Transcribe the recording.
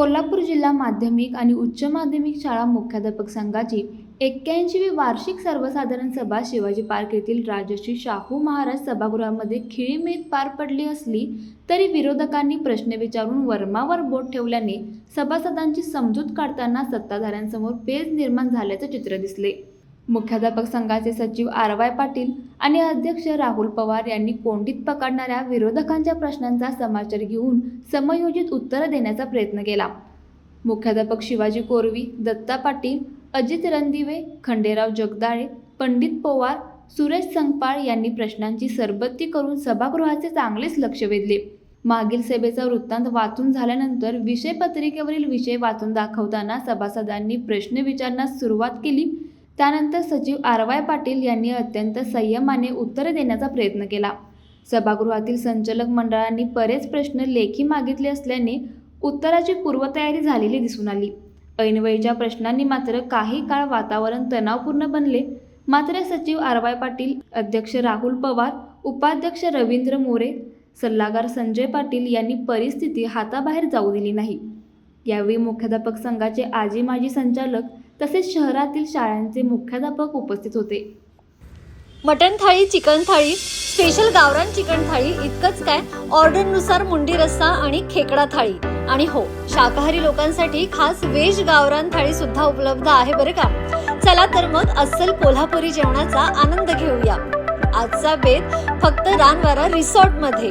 कोल्हापूर जिल्हा माध्यमिक आणि उच्च माध्यमिक शाळा मुख्याध्यापक संघाची एक्क्याऐंशीवी वार्षिक सर्वसाधारण सभा शिवाजी पार्क येथील राजश्री शाहू महाराज सभागृहामध्ये खिळीमेत पार पडली असली तरी विरोधकांनी प्रश्न विचारून वर्मावर बोट ठेवल्याने सभासदांची समजूत काढताना सत्ताधाऱ्यांसमोर पेज निर्माण झाल्याचे चित्र दिसले. मुख्याध्यापक संघाचे सचिव आर वाय पाटील आणि अध्यक्ष राहुल पवार यांनी कोंडीत पकडणाऱ्या विरोधकांच्या प्रश्नांचा समाचार घेऊन समयोजित उत्तरं देण्याचा प्रयत्न केला. मुख्याध्यापक शिवाजी कोरवी दत्ता पाटील अजित रणदिवे खंडेराव जगदाळे पंडित पवार सुरेश संगपाळ यांनी प्रश्नांची सरबत्ती करून सभागृहाचे चांगलेच लक्ष वेधले. मागील सभेचा वृत्तांत वाचून झाल्यानंतर विषय पत्रिकेवरील विषय वाचून दाखवताना सभासदांनी प्रश्न विचारण्यास सुरुवात केली. त्यानंतर सचिव आर वाय पाटील यांनी अत्यंत संयमाने उत्तर देण्याचा प्रयत्न केला. सभागृहातील संचालक मंडळांनी बरेच प्रश्न लेखी मागितले असल्याने उत्तराची पूर्वतयारी झालेली दिसून आली. ऐनवेळीच्या प्रश्नांनी मात्र काही काळ वातावरण तणावपूर्ण बनले. मात्र सचिव आर वाय पाटील अध्यक्ष राहुल पवार उपाध्यक्ष रवींद्र मोरे सल्लागार संजय पाटील यांनी परिस्थिती हाताबाहेर जाऊ दिली नाही. यावेळी मुख्याध्यापक संघाचे आजी माजी संचालक तसेच शहरातील शाळांचे मुख्याध्यापक उपस्थित होते. मटण थाळी चिकन थाळी स्पेशल गावरान चिकन थाळी इतकंच काय. ऑर्डरनुसार मुंडी रस्सा आणि खेकडा थाळी. आणि हो शाकाहारी लोकांसाठी खास वेज गावरान थाळी सुद्धा उपलब्ध आहे बरं का. चला तर मग अस्सल कोल्हापुरी जेवणाचा आनंद घेऊया. आजचा बेत फक्त रानवारा रिसॉर्टमध्ये